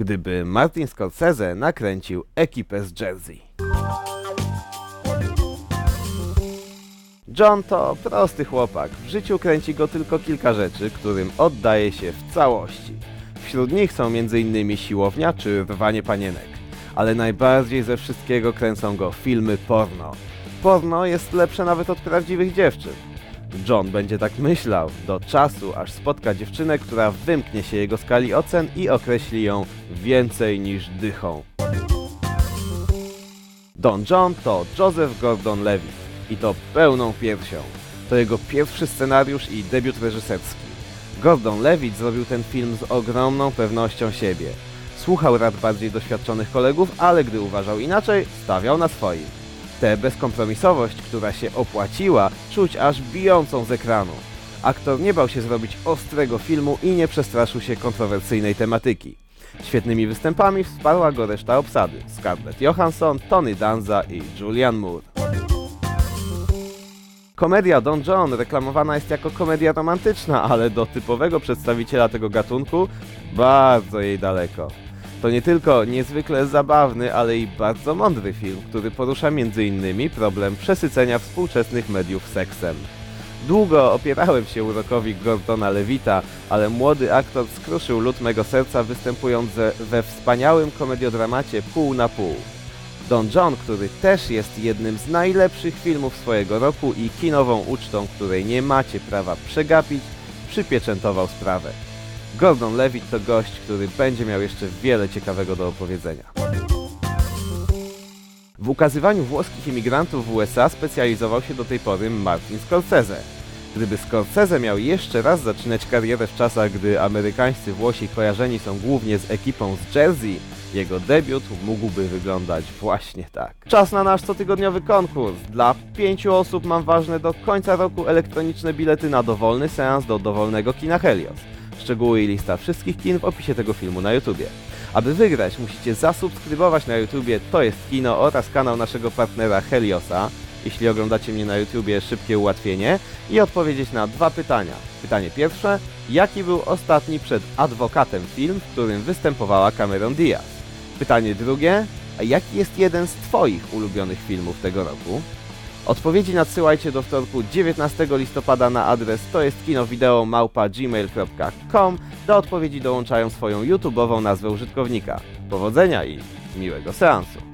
gdyby Martin Scorsese nakręcił ekipę z Jersey. John to prosty chłopak. W życiu kręci go tylko kilka rzeczy, którym oddaje się w całości. Wśród nich są m.in. siłownia czy rwanie panienek. Ale najbardziej ze wszystkiego kręcą go filmy porno. Porno jest lepsze nawet od prawdziwych dziewczyn. John będzie tak myślał do czasu, aż spotka dziewczynę, która wymknie się jego skali ocen i określi ją więcej niż dychą. Don John to Joseph Gordon-Levitt i to pełną piersią. To jego pierwszy scenariusz i debiut reżyserski. Gordon-Levitt zrobił ten film z ogromną pewnością siebie. Słuchał rad bardziej doświadczonych kolegów, ale gdy uważał inaczej, stawiał na swoim. Tę bezkompromisowość, która się opłaciła, czuć aż bijącą z ekranu. Aktor nie bał się zrobić ostrego filmu i nie przestraszył się kontrowersyjnej tematyki. Świetnymi występami wsparła go reszta obsady. Scarlett Johansson, Tony Danza i Julian Moore. Komedia Don John reklamowana jest jako komedia romantyczna, ale do typowego przedstawiciela tego gatunku bardzo jej daleko. To nie tylko niezwykle zabawny, ale i bardzo mądry film, który porusza m.in. problem przesycenia współczesnych mediów seksem. Długo opierałem się urokowi Gordona Levita, ale młody aktor skruszył lód mego serca występując we wspaniałym komediodramacie Pół na pół. Don John, który też jest jednym z najlepszych filmów swojego roku i kinową ucztą, której nie macie prawa przegapić, przypieczętował sprawę. Gordon Levitt to gość, który będzie miał jeszcze wiele ciekawego do opowiedzenia. W ukazywaniu włoskich imigrantów w USA specjalizował się do tej pory Martin Scorsese. Gdyby Scorsese miał jeszcze raz zaczynać karierę w czasach, gdy amerykańscy Włosi kojarzeni są głównie z ekipą z Jersey, jego debiut mógłby wyglądać właśnie tak. Czas na nasz cotygodniowy konkurs. Dla pięciu osób mam ważne do końca roku elektroniczne bilety na dowolny seans do dowolnego kina Helios. Szczegóły i lista wszystkich kin w opisie tego filmu na YouTubie. Aby wygrać, musicie zasubskrybować na YouTubie To jest Kino oraz kanał naszego partnera Heliosa, jeśli oglądacie mnie na YouTubie Szybkie Ułatwienie i odpowiedzieć na dwa pytania. Pytanie pierwsze, jaki był ostatni przed Adwokatem film, w którym występowała Cameron Diaz? Pytanie drugie, a jaki jest jeden z Twoich ulubionych filmów tego roku? Odpowiedzi nadsyłajcie do wtorku 19 listopada na adres to jest kinowideo małpa gmail.com. Do odpowiedzi dołączają swoją YouTube'ową nazwę użytkownika. Powodzenia i miłego seansu.